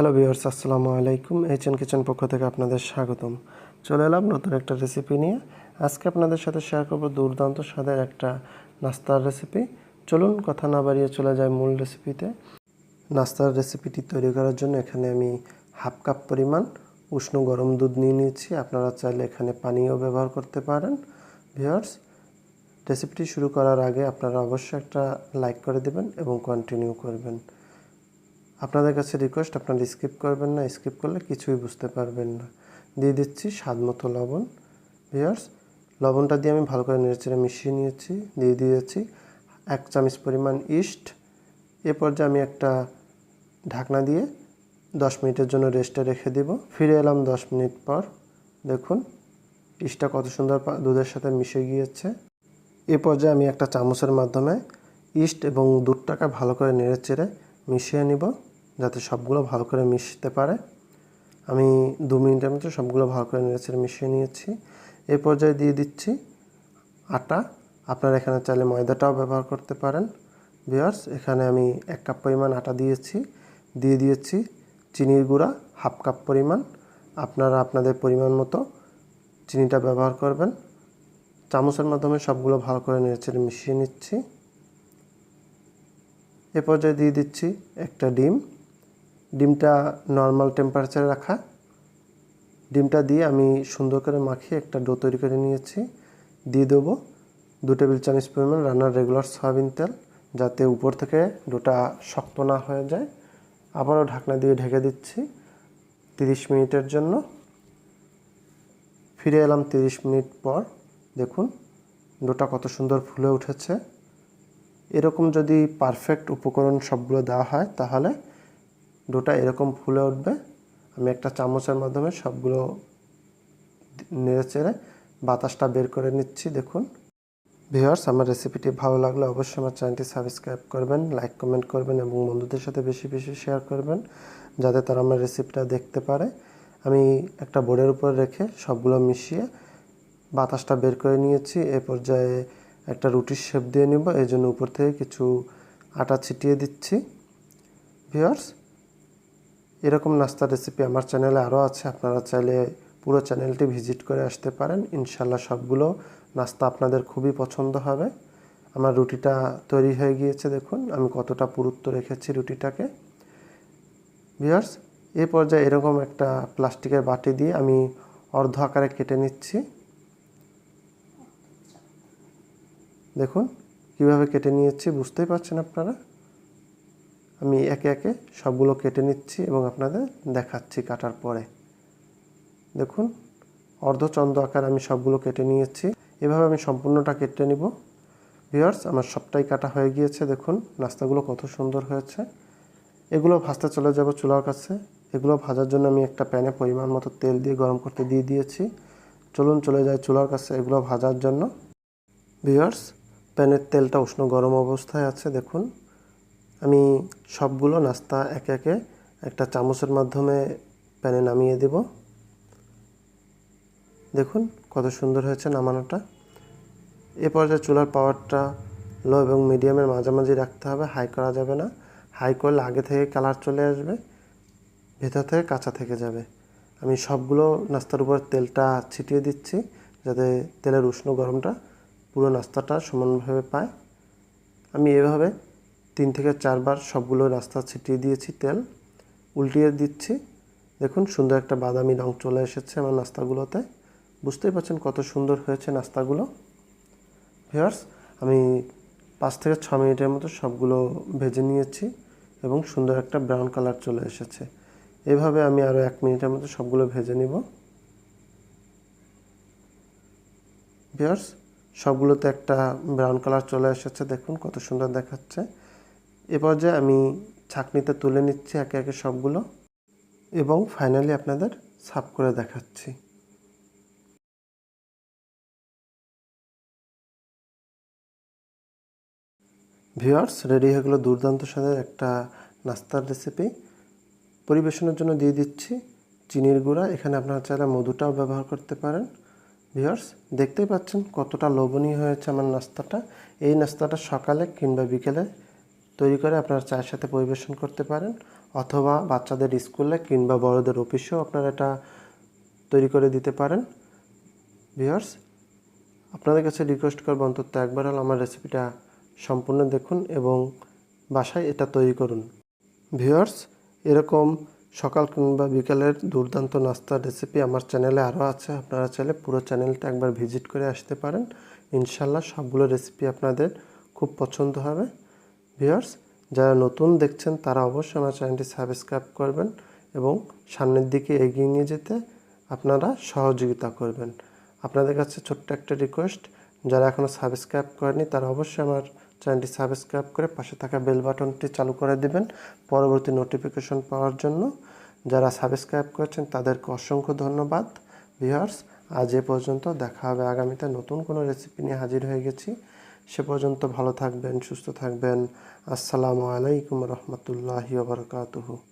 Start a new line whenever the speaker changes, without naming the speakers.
Hello viewers, আসসালামু আলাইকুম। HN kitchen পক্ষ থেকে আপনাদের স্বাগতম। চলে এলাম নতুন একটা রেসিপি নিয়ে। আজকে আপনাদের সাথে শেয়ার করব দুর্দান্ত স্বাদের একটা নাস্তার রেসিপি চলুন কথা না বাড়িয়ে চলে যায় মূল রেসিপিতে নাস্তার রেসিপিটি তৈরি করার জন্য এখানে আমি হাফ কাপ পরিমাণ উষ্ণ গরম দুধ নিয়ে নিয়েছি। আপনারা চাইলে এখানে পানিও ব্যবহার করতে পারেন। ভিউয়ার্স রেসিপিটি শুরু করার আগে আপনারা অবশ্যই একটা লাইক করে দেবেন এবং কন্টিনিউ করবেন। আপনাদের কাছে রিকোয়েস্ট আপনারা স্কিপ করবেন না স্কিপ করলে কিছুই বুঝতে পারবেন না। দিয়ে দিচ্ছি স্বাদ মতো লবণ ভিয়ার্স লবণটা দিয়ে আমি ভালো করে নেড়েচেড়ে মিশিয়ে নিয়েছি। দিয়ে দিয়েছি এক চামচ পরিমাণ ইস্ট এ পর্যায়ে আমি একটা ঢাকনা দিয়ে দশ মিনিটের জন্য রেস্টে রেখে দিব। ফিরে এলাম দশ মিনিট পর। দেখুন ইস্টটা কত সুন্দর দুধের সাথে মিশে গিয়েছে। এ পর্যায়ে আমি একটা চামচের মাধ্যমে ইস্ট এবং দুধটাকে ভালো করে নেড়ে চেড়ে মিশিয়ে নিব। যাতে সবগুলো ভালো করে মিশতে পারে। আমি দু মিনিটের মতো সবগুলো ভালো করে নেড়ে চেড়ে মিশিয়ে নিয়েছি। এ পর্যায়ে দিয়ে দিচ্ছি আটা। আপনারা এখানে চাইলে ময়দাটাও ব্যবহার করতে পারেন। বিয়ার্স এখানে আমি এক কাপ পরিমাণ আটা দিয়েছি। দিয়ে দিয়েছি চিনির গুঁড়া, হাফ কাপ পরিমাণ। আপনারা আপনাদের পরিমাণ মতো চিনিটা ব্যবহার করবেন। চামচের মাধ্যমে সবগুলো ভালো করে নেড়েচেড়ে মিশিয়ে নিচ্ছি। এ পর্যায়ে দিয়ে দিচ্ছি একটা ডিম। ডিমটা নর্মাল টেম্পারেচারে রাখা। ডিমটা দিয়ে আমি সুন্দর করে মাখিয়ে একটা ডো তৈরি করে নিয়েছি। দিয়ে দেবো দু টেবিল চামচ পরিমাণ রান্নার রেগুলার সয়াবিন তেল যাতে উপর থেকে ডোটা শক্ত না হয়ে যায়। আবারও ঢাকনা দিয়ে ঢেকে দিচ্ছি তিরিশ মিনিটের জন্য। ফিরে এলাম তিরিশ মিনিট পর। দেখুন ডোটা কত সুন্দর ফুলে উঠেছে। এরকম যদি পারফেক্ট উপকরণ সবগুলো দেওয়া হয় তাহলে ডোটা এরকম ফুলে উঠবে। আমি একটা চামচের মাধ্যমে সবগুলো নেড়ে চেড়ে বাতাসটা বের করে নিচ্ছি, দেখুন। ভিউয়ার্স, আমার রেসিপিটি ভালো লাগলে অবশ্যই আমার চ্যানেলটি সাবস্ক্রাইব করবেন, লাইক, কমেন্ট করবেন এবং বন্ধুদের সাথে বেশি বেশি শেয়ার করবেন, যাতে তারা আমার রেসিপিটা দেখতে পারে। আমি একটা বোর্ডের উপর রেখে সবগুলো মিশিয়ে বাতাসটা বের করে নিয়েছি। এ পর্যায়ে একটা রুটির শেপ দিয়ে নিব। এই জন্য উপর থেকে কিছু আটা ছিটিয়ে দিচ্ছি। ভিউয়ার্স এরকম নাস্তার রেসিপি আমার চ্যানেলে আরও আছে, আপনারা চাইলে পুরো চ্যানেলটি ভিজিট করে আসতে পারেন। ইনশাল্লাহ সবগুলো নাস্তা আপনাদের খুবই পছন্দ হবে। আমার রুটিটা তৈরি হয়ে গিয়েছে, দেখুন, আমি কতটা পুরুত্ব রেখেছি রুটিটাকে। ভিউয়ার্স, এ পর্যায়ে এরকম একটা প্লাস্টিকের বাটি দিয়ে আমি অর্ধ আকারে কেটে নিচ্ছি। দেখুন, কীভাবে কেটে নিয়েছি, বুঝতেই পারছেন আপনারা? আমি একে একে সবগুলো কেটে নিচ্ছি এবং আপনাদের দেখাচ্ছি কাটার পরে। দেখুন, অর্ধচন্দ্র আকার আমি সবগুলো কেটে নিয়েছি। এভাবে আমি সম্পূর্ণটা কেটে নিব। ভিউয়ার্স, আমার সবটাই কাটা হয়ে গিয়েছে। দেখুন নাস্তাগুলো কত সুন্দর হয়েছে। এগুলো ভাজতে চলে যাব চুলার কাছে। এগুলো ভাজার জন্য আমি একটা প্যানে পরিমাণ মতো তেল দিয়ে গরম করতে দিয়ে দিয়েছি। চলুন চলে যাই চুলার কাছে এগুলো ভাজার জন্য। ভিউয়ার্স, প্যানের তেলটা উষ্ণ গরম অবস্থায় আছে। দেখুন আমি সবগুলো নাস্তা একে একে একটা চামচের মাধ্যমে প্যানে নামিয়ে দেব। দেখুন কত সুন্দর হয়েছে নামানোটা। এ পর্যায়ে চুলার পাওয়ারটা লো এবং মিডিয়ামের মাঝামাঝি রাখতে হবে, হাই করা যাবে না। হাই করলে আগে থেকে কালার চলে আসবে, ভেতর থেকে কাঁচা থেকে যাবে। আমি সবগুলো নাস্তার উপর তেলটা ছিটিয়ে দিচ্ছি যাতে তেলের উষ্ণ গরমটা পুরো নাস্তাটা সমানভাবে পায়। আমি এভাবে তিন থেকে চারবার সবগুলো নাস্তা ছিটিয়ে দিয়েছি, তেল উল্টিয়ে দিচ্ছি। দেখুন, সুন্দর একটা বাদামি রং চলে এসেছে আমার নাস্তাগুলোতে। বুঝতেই পারছেন কত সুন্দর হয়েছে নাস্তাগুলো। ভিউয়ার্স, আমি পাঁচ থেকে ছ মিনিটের মতো সবগুলো ভেজে নিয়েছি এবং সুন্দর একটা ব্রাউন কালার চলে এসেছে। এভাবে আমি আরও এক মিনিটের মতো সবগুলো ভেজে নিব। ভিউয়ার্স, সবগুলোতে একটা ব্রাউন কালার চলে এসেছে, দেখুন কত সুন্দর দেখাচ্ছে। এ পর্যায়ে আমি ছাকনিতে তুলে নিচ্ছি একে একে সবগুলো এবং ফাইনালি আপনাদের সাফ করে দেখাচ্ছি। ভিওয়ার্স রেডি হয়ে গেলো দুর্দান্ত স্বাদের একটা নাস্তার রেসিপি পরিবেশনের জন্য দিয়ে দিচ্ছি চিনির গুঁড়া। এখানে আপনারা চাইলে মধুটাও ব্যবহার করতে পারেন। ভিউয়ার্স, দেখতেই পাচ্ছেন কতটা লোভনীয় হয়েছে আমার নাস্তাটা। এই নাস্তাটা সকালে কিংবা বিকেলে তৈরি করে আপনারা চায়ের সাথে পরিবেশন করতে পারেন, অথবা বাচ্চাদের স্কুলে কিংবা বড়দের অফিসেও আপনারা এটা তৈরি করে দিতে পারেন। ভিউয়ার্স, আপনাদের কাছে রিকোয়েস্ট করব অন্তত একবার হলো আমার রেসিপিটা সম্পূর্ণ দেখুন এবং বাসায় এটা তৈরি করুন। ভিউয়ার্স, এরকম সকাল কিংবা বিকালের দুর্দান্ত নাস্তার রেসিপি আমার চ্যানেলে আরও আছে। আপনারা চাইলে পুরো চ্যানেলটা একবার ভিজিট করে আসতে পারেন। ইনশাল্লাহ সবগুলো রেসিপি আপনাদের খুব পছন্দ হবে। ভিউয়ার্স যারা নতুন দেখছেন, তারা অবশ্যই আমার চ্যানেলটি সাবস্ক্রাইব করবেন এবং সামনের দিকে এগিয়ে নিয়ে যেতে আপনারা সহযোগিতা করবেন। আপনাদের কাছে ছোট্ট একটা রিকোয়েস্ট যারা এখনও সাবস্ক্রাইব করেনি তারা অবশ্যই আমার চ্যানেলটি সাবস্ক্রাইব করে পাশে থাকা বেল বাটনটি চালু করে দিবেন পরবর্তী নোটিফিকেশন পাওয়ার জন্য। যারা সাবস্ক্রাইব করেছেন, তাদেরকে অসংখ্য ধন্যবাদ। ভিউয়ার্স আজ এ পর্যন্ত দেখা হবে আগামীতে নতুন কোনো রেসিপি নিয়ে হাজির হয়ে গেছি। সে পর্যন্ত ভালো থাকবেন সুস্থ থাকবেন। আসসালামু আলাইকুম রহমতুল্লাহি বারকাতুহু।